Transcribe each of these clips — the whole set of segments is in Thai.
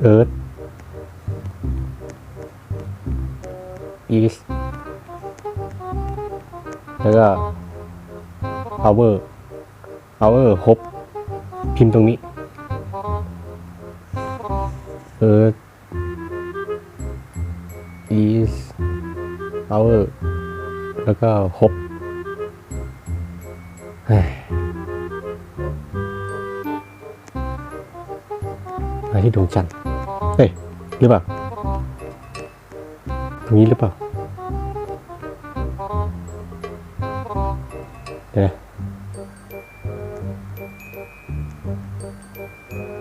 เอิร์ธอีสแล้วก็ power power ครบพิมพ์ตรงนี้ earth is power แล้วก็ครบ มาที่ดวงจันทร์เฮ้ยหรือเปล่าตรงนี้หรือเปล่าเดี๋ยวนะ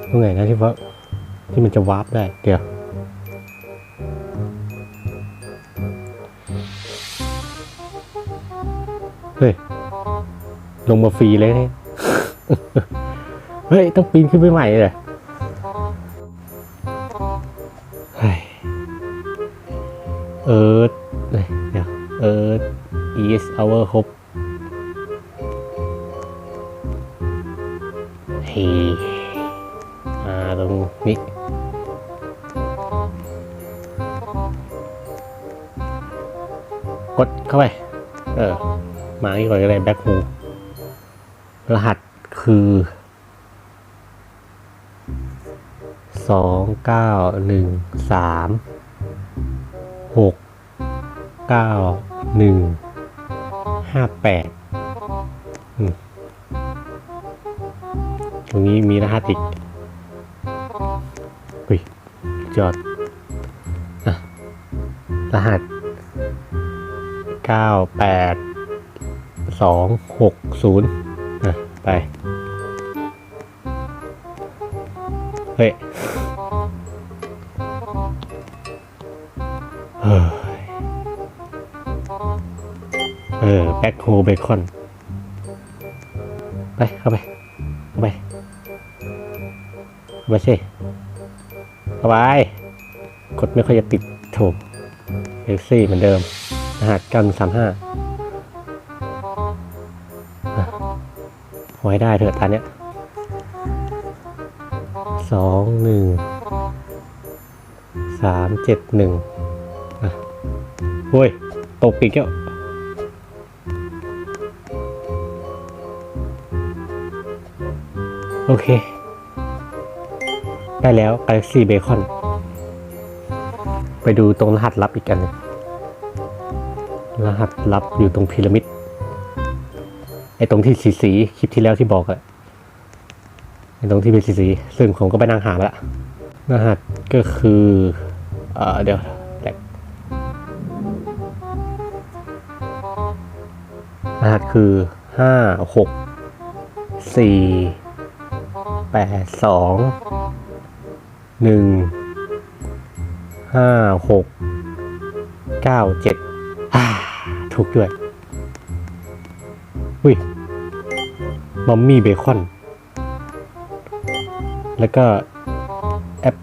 ตรงไหนนะที่ว่าที่มันจะวาร์ปได้ เดี๋ยวเฮ้ย ลงมาฟรีเลยเนี่ย เฮ้ย ต้องปีนขึ้นไปใหม่เลย เอิร์ธเฮ้ยเดี๋ยวเอิร์ธ is our hope เฮ้ยอ่าตรงนี้กดเข้าไป เออ มาอีกก่อนก็ได้แบ็คโฮรหัสคือสองเก้าหนึ่งสาม หกเก้าหนึ่งห้าแปดตรงนี้มีรหัสอีกอุ้ยจอดรหัสเก้าแปดสองหกศูนย์นะไป เฮ้ย เฮ้ยเออแบ็คโฮเบคอน ไป เข้าไปเข้าไปเข้าไปสิเข้าไปกดไม่ค่อยจะติดโถเอ็กซี่เหมือนเดิมรหัสกันสามห้าไว้ได้เถอะตอนเนี้ยสองหนึ่งสามเจ็ดหนึ่ง โอ้ย ตกปีกแล้วโอเค ได้แล้ว Galaxy Bacon ไปดูตรงรหัสลับอีกกันหนึ่งรหัสลับอยู่ตรงพีระมิด ไอ้ตรงที่สีสีคลิปที่แล้วที่บอกอะไอ้ตรงที่เป็นสีสีซึ่งผมก็ไปนั่งหาแล้วรหัสก็คือ เอ่อเดี๋ยว รหัสคือห้าหกสี่แปดสองหนึ่งห้าหกเก้าเจ็ดถูกด้วยอุ้ยมัมมี่เบคอน แล้วก็แอป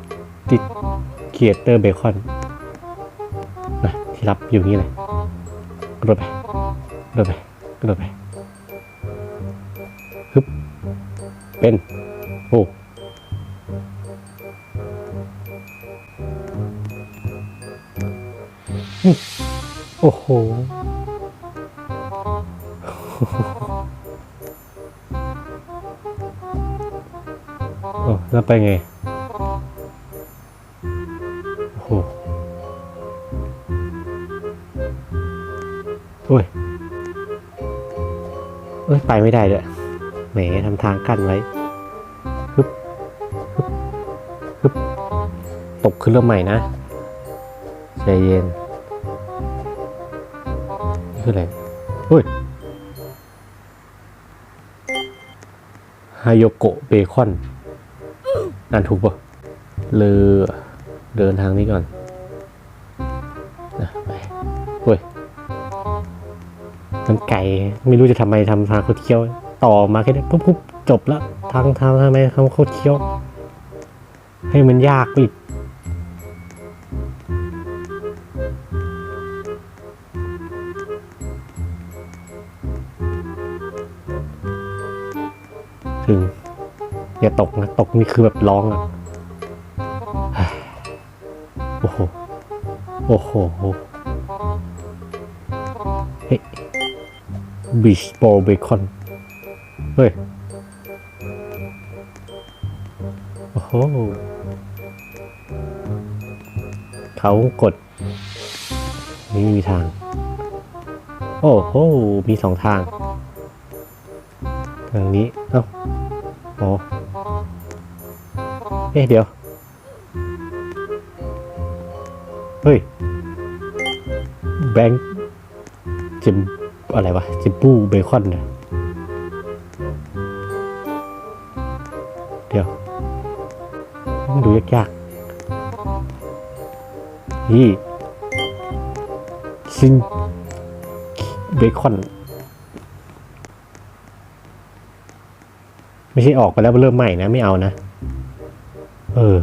ติดเคียเตอร์เบคอนนะที่รับอยู่นี่เลยระโดดไประโดดไป กระโดดไปฮึบเป็นโอ้โอ้โห โอ้แล้วไปไง โอ้โหโอ้ย เอ้ยไปไม่ได้ด้วยแหมทำทางกั้นไว้ฮึบฮึบฮึบตกขึ้นเริ่มใหม่นะใจเย็นนี่คืออะไรเฮ้ยฮายโกะเบคอนอ่านถูกปะเลยเดินทางนี้ก่อนนะไปเฮ้ย จนไก่ไม่รู้จะทำไมทำทางโคดเคี้ยว ต่อมาแค่นี้ปุ๊บปุ๊บจบละทางทางทำไมทำโคดเคี้ยว ให้มันยากอีกถึงอย่าตกนะ ตกนี่คือแบบร้องอะ โอ้โห โอ้โห บิชโปเบคอน เฮ้ย โอ้โห เขากดนี่ไม่มีทาง โอ้โห มีสองทาง ทางนี้ เอ้าอ๋อเอ๊ะเดี๋ยว เฮ้ย แบงค์จิม อะไรวะจิมปูเบคอนนะเดี๋ยวดูยากๆนี่ซินเบคอน ไม่ใช่ออกไปแล้วเริ่มใหม่นะ ไม่เอานะ เออ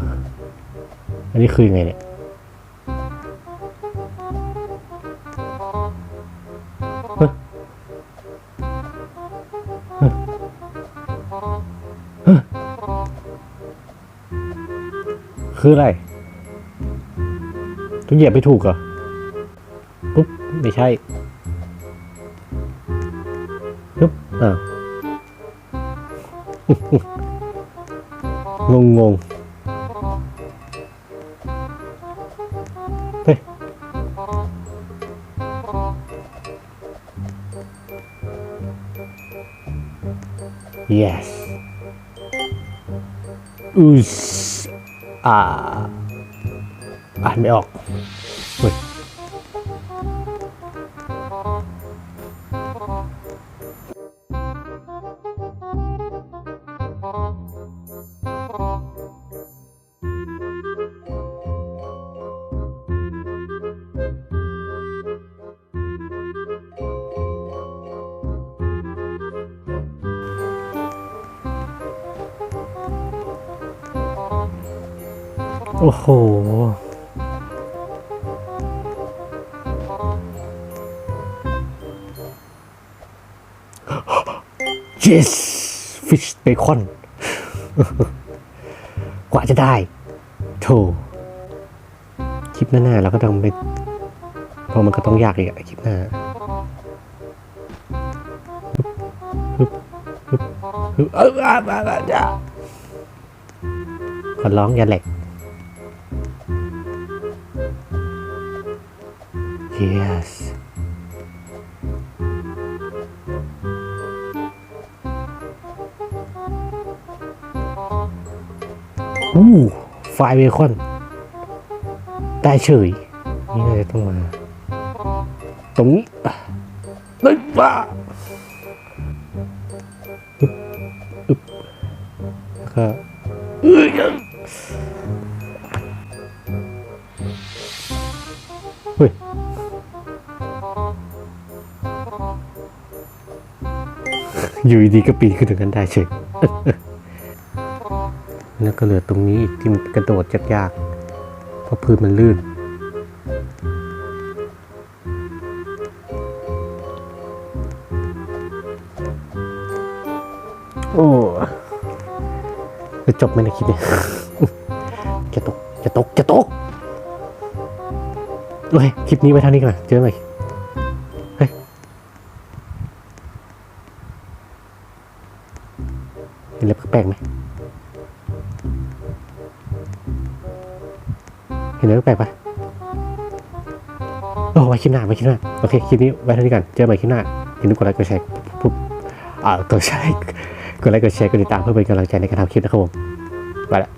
อันนี้คือยังไงเนี่ย คืออะไรต้องเหยียบไปถูกเหรอปุ๊บไม่ใช่ปุ๊บอ้าวงงงงเฮ้ย yes อุสอ่าอ่านไม่ออกเฮ้ย โอ้โห yes fish bacon กว่าจะได้โธ่คลิปหน้าๆเราก็ต้องไปเพราะมันก็ต้องยากอีกอะคลิปหน้าฮึบฮึบฮึบเอออะอะอะอะขอร้องอย่าแหลก yes อู้ไฟล์เบคอน ได้เฉย นี่เลยต้องมา ตรงนี้นึกว่าอึบอึบแล้วก็ อยู่ดีๆก็ปีนขึ้นถึงกันได้เฉยแล้วก็เหลือตรงนี้อีกที่มันกระโดดยากๆ เพราะพื้นมันลื่น โอ้จะจบไหมในคลิปเนี่ยจะตก จะตก จะตกเฮ้ย คลิปนี้ไว้เท่านี้ก่อน เจอไหม แปลกไหมเห็นอะไรแปลกปะโอ้ไว้คลิปหน้าไว้คลิปหน้าโอเคคลิปนี้ไว้เท่านี้ก่อนเจอใหม่คลิปหน้าอย่าลืมกดไลค์กดแชร์ปุ๊บอ่ากดแชร์กดไลค์กดแชร์กดติดตามเพื่อเป็นกำลังใจในการทำคลิปนะครับผมไปละ